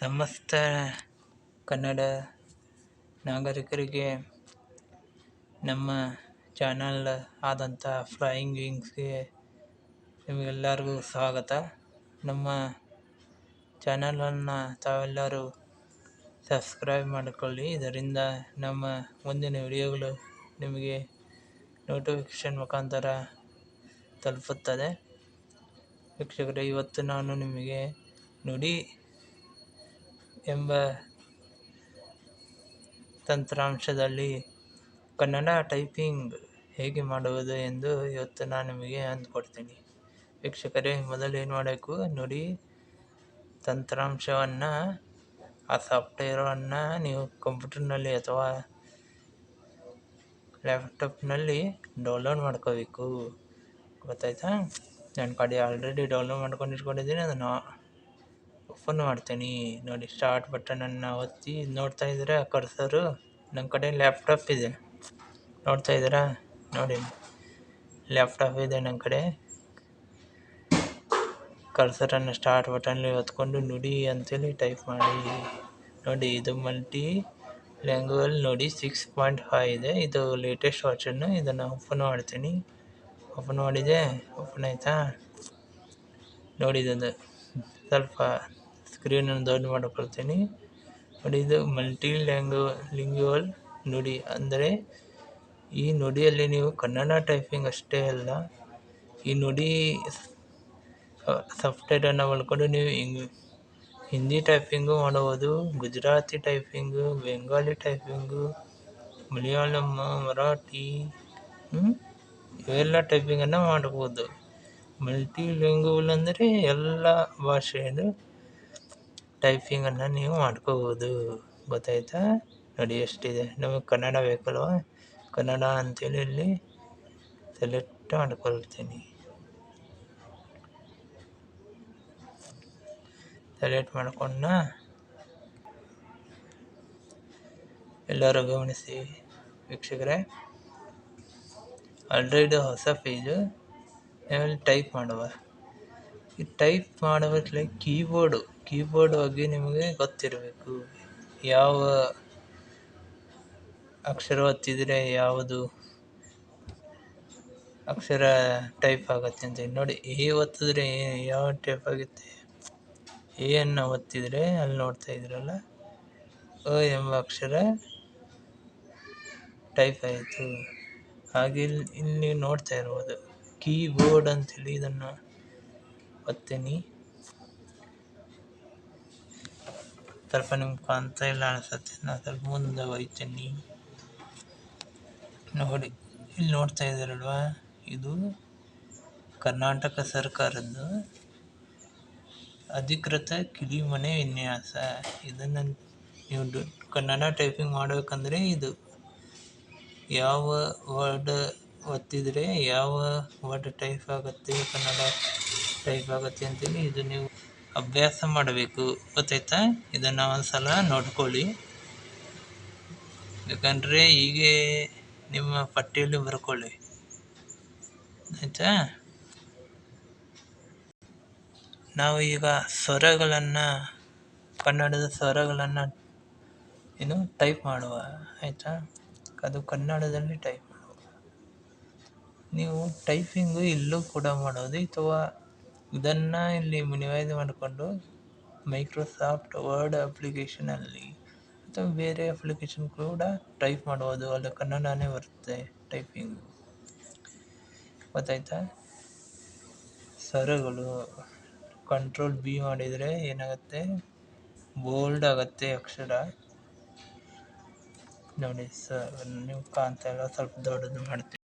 ಸಮಸ್ತ ಕನ್ನಡ ನಾಗರಿಕರಿಗೆ ನಮ್ಮ ಚಾನಲ್ ಆದಂಥ ಫ್ಲೈಯಿಂಗ್ ವಿಂಗ್ಸ್ಗೆ ನಿಮಗೆಲ್ಲರಿಗೂ ಸ್ವಾಗತ. ನಮ್ಮ ಚಾನಲನ್ನು ತಾವೆಲ್ಲರೂ ಸಬ್ಸ್ಕ್ರೈಬ್ ಮಾಡಿಕೊಳ್ಳಿ. ಇದರಿಂದ ನಮ್ಮ ಮುಂದಿನ ವಿಡಿಯೋಗಳು ನಿಮಗೆ ನೋಟಿಫಿಕೇಷನ್ ಮುಖಾಂತರ ತಲುಪುತ್ತದೆ. ವೀಕ್ಷಕರೇ, ಇವತ್ತು ನಾನು ನಿಮಗೆ ನುಡಿ ಎಂಬ ತಂತ್ರಾಂಶದಲ್ಲಿ ಕನ್ನಡ ಟೈಪಿಂಗ್ ಹೇಗೆ ಮಾಡುವುದು ಎಂದು ಇವತ್ತು ನಾನು ನಿಮಗೆ ಅಂದ್ಕೊಡ್ತೀನಿ. ವೀಕ್ಷಕರೇ, ಮೊದಲು ಏನು ಮಾಡಬೇಕು? ನುಡಿ, ತಂತ್ರಾಂಶವನ್ನು, ಆ ಸಾಫ್ಟ್ವೇರನ್ನು ನೀವು ಕಂಪ್ಯೂಟರ್ನಲ್ಲಿ ಅಥವಾ ಲ್ಯಾಪ್ಟಾಪ್ನಲ್ಲಿ ಡೌನ್ಲೋಡ್ ಮಾಡ್ಕೋಬೇಕು. ಗೊತ್ತಾಯ್ತಾ? ನನ್ನ ಕಡೆ ಆಲ್ರೆಡಿ ಡೌನ್ಲೋಡ್ ಮಾಡ್ಕೊಂಡು ಇಟ್ಕೊಂಡಿದ್ದೀನಿ ಅದನ್ನು ಓಪನ್ ಮಾಡ್ತೀನಿ. ನೋಡಿ ಸ್ಟಾರ್ಟ್ ಬಟನನ್ನು ಒತ್ತಿ ನೋಡ್ತಾ ಇದ್ದೀರಾ ಕರ್ಸರು ನನ್ನ ಕಡೆ ಲ್ಯಾಪ್ಟಾಪ್ ಇದೆ. ನೋಡ್ತಾ ಇದ್ದೀರಾ? ನೋಡಿ ಲ್ಯಾಪ್ಟಾಪ್ ಇದೆ ನನ್ನ ಕಡೆ. ಕರ್ಸರನ್ನು ಸ್ಟಾರ್ಟ್ ಬಟನಲ್ಲಿ ಹೊತ್ಕೊಂಡು ನುಡಿ ಅಂತೇಳಿ ಟೈಪ್ ಮಾಡಿ. ನೋಡಿ, ಇದು ಮಲ್ಟಿ ಲ್ಯಾಂಗ್ವೇಜ್ ನೋಡಿ ಸಿಕ್ಸ್ ಪಾಯಿಂಟ್ ಫೈವ್ ಇದೆ. ಇದು ಲೇಟೆಸ್ಟ್ ವಾಚನ್ನು ಇದನ್ನು ಓಪನ್ ಮಾಡ್ತೀನಿ. ಓಪನ್ ಮಾಡಿದೆ. ಓಪನ್ ಆಯಿತಾ? ನೋಡಿದ್ದು ಸ್ವಲ್ಪ ಸ್ಕ್ರೀನನ್ನು ದೊಡ್ಡ ಮಾಡ್ಕೊಳ್ತೀನಿ. ನೋಡಿ, ಇದು ಮಲ್ಟಿ ಲ್ಯಾಂಗ್ವ ಲಿಂಗ್ಯುವಲ್ ನುಡಿ. ಅಂದರೆ, ಈ ನುಡಿಯಲ್ಲಿ ನೀವು ಕನ್ನಡ ಟೈಪಿಂಗ್ ಅಷ್ಟೇ ಅಲ್ಲ, ಈ ನುಡಿ ಸಾಫ್ಟ್ವೇರನ್ನು ಬಳ್ಕೊಂಡು ನೀವು ಇಂಗ್ ಹಿಂದಿ ಟೈಪಿಂಗು ಮಾಡಬಹುದು ಗುಜರಾತಿ ಟೈಪಿಂಗು ಬೆಂಗಾಲಿ ಟೈಪಿಂಗು, ಮಲಯಾಳಂ, ಮರಾಠಿ ಇವೆಲ್ಲ ಟೈಪಿಂಗನ್ನು ಮಾಡ್ಬೋದು. ಮಲ್ಟಿ ಲ್ಯಾಂಗ್ವಲ್ ಅಂದರೆ ಎಲ್ಲ ಭಾಷೆಯದು ಟೈಪಿಂಗನ್ನು ನೀವು ಮಾಡ್ಕೋಬೋದು. ಗೊತ್ತಾಯ್ತಾ? ನೋಡಿ ಎಷ್ಟಿದೆ. ನಮಗೆ ಕನ್ನಡ ಬೇಕಲ್ವ? ಕನ್ನಡ ಅಂತೇಳಿ ಇಲ್ಲಿ ಸೆಲೆಕ್ಟ್ ಮಾಡ್ಕೊಳ್ತೀನಿ. ಸೆಲೆಕ್ಟ್ ಮಾಡ್ಕೊಂಡ ಎಲ್ಲರೂ ಗಮನಿಸಿ ವೀಕ್ಷಕರೇ. ಆಲ್ರೆಡಿ ಹೊಸ ಪೇಜು ಆಮೇಲೆ ಟೈಪ್ ಮಾಡುವ. ಈ ಟೈಪ್ ಮಾಡುವತ್ಲೆ ಕೀಬೋರ್ಡು ಕೀಬೋರ್ಡ್ ಬಗ್ಗೆ ನಿಮಗೆ ಗೊತ್ತಿರಬೇಕು. ಯಾವ ಅಕ್ಷರ ಒತ್ತಿದರೆ ಯಾವುದು ಅಕ್ಷರ ಟೈಪ್ ಆಗುತ್ತೆ ಅಂತ ನೋಡಿ, ಎ ಒತ್ತಿದ್ರೆ ಯಾವ ಟೈಪ್ ಆಗುತ್ತೆ? ಎ ಅನ್ನು ಒತ್ತಿದರೆ ಅಲ್ಲಿ ನೋಡ್ತಾ ಇದ್ರಲ್ಲ, ಅ ಎಂಬ ಅಕ್ಷರ ಟೈಪ್ ಆಯಿತು. ಹಾಗೆ ಇಲ್ಲಿ ನೋಡ್ತಾ ಇರ್ಬೋದು. ಕೀಬೋರ್ಡ್ ಅಂತೇಳಿ ಇದನ್ನು ಒತ್ತೀನಿ. ಸ್ವಲ್ಪ ನಿಮ್ಗೆ ಕಾಣ್ತಾ ಇಲ್ಲ ಅನ್ಸತ್ತೆ. ನಾನು ಸ್ವಲ್ಪ ಮುಂದೆ ಒಯ್ತೀನಿ ನೋಡಿ, ಇಲ್ಲಿ ನೋಡ್ತಾ ಇದ್ದೀರಲ್ವಾ? ಇದು ಕರ್ನಾಟಕ ಸರ್ಕಾರದ್ದು ಅಧಿಕೃತ ಕಿಲಿಮನೆ ವಿನ್ಯಾಸ. ಇದನ್ನು ನೀವು ಕನ್ನಡ ಟೈಪಿಂಗ್ ಮಾಡಬೇಕಂದ್ರೆ ಇದು. ಯಾವ ವರ್ಡ್ ಒತ್ತಿದರೆ ಯಾವ ವರ್ಡ್ ಟೈಪ್ ಆಗುತ್ತೆ, ಕನ್ನಡ ಟೈಪ್ ಆಗುತ್ತೆ ಅಂತೇಳಿ ಇದು ನೀವು ಅಭ್ಯಾಸ ಮಾಡಬೇಕು. ಗೊತ್ತಾಯ್ತಾ? ಇದನ್ನು ಒಂದ್ಸಲ ನೋಡ್ಕೊಳ್ಳಿ. ಯಾಕಂದರೆ ಹೀಗೆ ನಿಮ್ಮ ಪಟ್ಟಿಯಲ್ಲಿ ಬರ್ಕೊಳ್ಳಿ. ಆಯಿತಾ? ನಾವು ಈಗ ಸ್ವರಗಳನ್ನು, ಕನ್ನಡದ ಸ್ವರಗಳನ್ನು ಏನು ಟೈಪ್ ಮಾಡುವ. ಆಯಿತಾ? ಅದು ಕನ್ನಡದಲ್ಲಿ ಟೈಪ್ ಮಾಡುವ. ನೀವು ಟೈಪಿಂಗು ಇಲ್ಲೂ ಕೂಡ ಮಾಡೋದು, ಅಥವಾ ಇದನ್ನು ಇಲ್ಲಿ ಮಿನಿಮೈಸ್ ಮಾಡಿಕೊಂಡು ಮೈಕ್ರೋಸಾಫ್ಟ್ ವರ್ಡ್ ಅಪ್ಲಿಕೇಶನಲ್ಲಿ ಅಥವಾ ಬೇರೆ ಅಪ್ಲಿಕೇಶನ್ ಕೂಡ ಟೈಪ್ ಮಾಡ್ಬೋದು. ಅಲ್ಲಿ, ಕನ್ನಡನೇ ಬರುತ್ತೆ ಟೈಪಿಂಗ್ ಗೊತ್ತಾಯ್ತಾ? ಸರಗಳು ಕಂಟ್ರೋಲ್ ಬಿ ಮಾಡಿದರೆ ಏನಾಗುತ್ತೆ? ಬೋಲ್ಡ್ ಆಗುತ್ತೆ ಅಕ್ಷರ. ನೋಡಿ ಸರ್ ನೀವು ಕಾಣ್ತಾ ಇಲ್ಲ, ಸ್ವಲ್ಪ ದೊಡ್ಡದು ಮಾಡ್ತೀವಿ